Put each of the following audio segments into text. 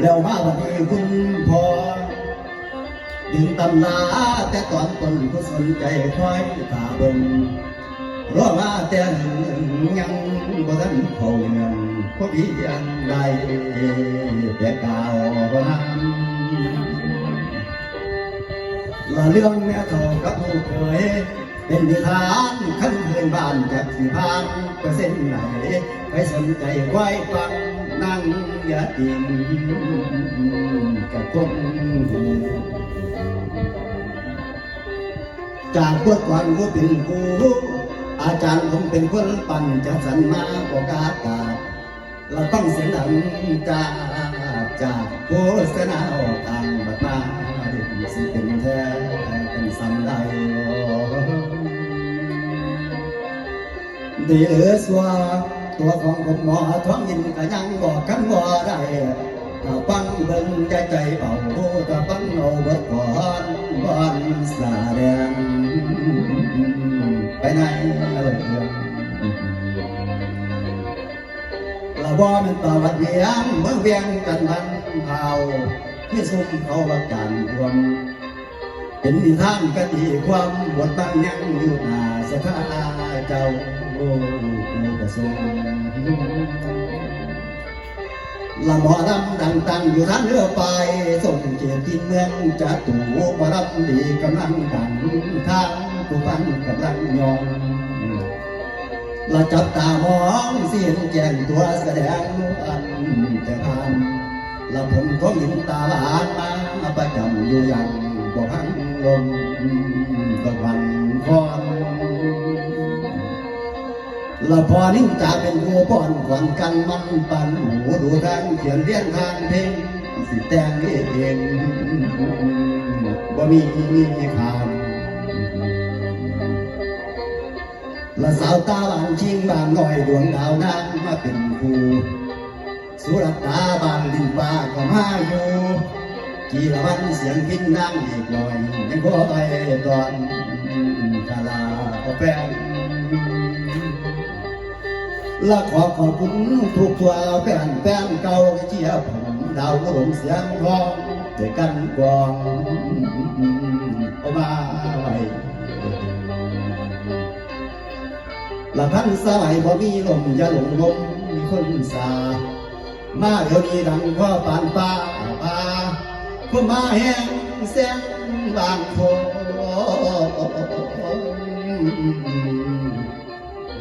แล้วมาวันนี้คุณพ่อดึงตำลาแต่ตอนตนก็สนใจคอยตาเบิ่งรอมาแต่หนึ่งยังบ่ทันเขาเงินพอดีอันใดแต่กล่าวนั้นละเรื่องแม่เท่ากับผู้เคยเป็นนิทานขั้นเพื่อนบ้านจากที่ผ่านเปอร์เซ็นต์ไหนไปสนใจไว้ฟัง นั่งอย่าติมกับคนจากพวกก่อนผู้เป็นครูอาจารย์ผมเป็นคนปั่นจัดสรรมาประกาศกาศเราต้องเสียงดังจากจากโฆษณาออกทางบัดมาเด็กสิเป็นแท้เป็นสำได้ดีเหลือสัว ตัวของผมหมอท้องยินก็ยังบอกกันว่าได้ถ้าฟังเบิ่งใจใจเอาถ้าฟังเอาเบิดก่อนบ้านสาแดงไปไหนเอ่ยละบ่แมันตาวัดเวียงเมืองเวียงกันทันเผาที่สุมเขาบักการรวมเป็นนิทานกะดีความบทบังยังอยู่หน้าสถาเจ้า กระทรงละหอลำดังตังอยู่ท่านเรือไป ส่งเกียรติเมืองจะตู่มารับดีกำลังกันทางผู้ฟังกำลังยองเราจับตามองเสียงแจ้งตัวแสดงอันจะผ่านเราผมก็ยินตาหลานมาประจำอยู่อย่างบ่พังลมตะวันคอน เราพอนิ่งจาเป็นผู้ป้อนก่อนกันมันปันหูดูทางเขียนเรียนทางเพลงสิแต่งเองบ่มีขามละสาวตาบานชิงบางน้อยดวงดาวนางมาเป็นครูสุรตาบานลินฟ้าก็มาอยู่กีละวันเสียงพินนั่งอีกหน่อยยังพอไปตอนคาลาแฟ นละขอขอบคุณทุกตัวแฟนแฟนเก่าเชียร์ผมดาวกระหลงเสียงทองด้วยกันกองเอามาไว้ละพันสมัยบ่มีลมอย่าหลงลมมีคนสา มาเดี๋ยวนี้ดังพ่อปานป่าป่าคนมาแห้งแสงบางโพ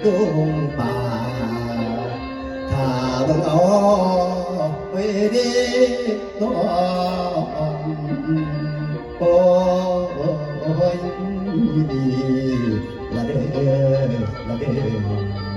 ดงป่า บังเอาไปดีต้องโอ้ยดีละเด้อละเด้อ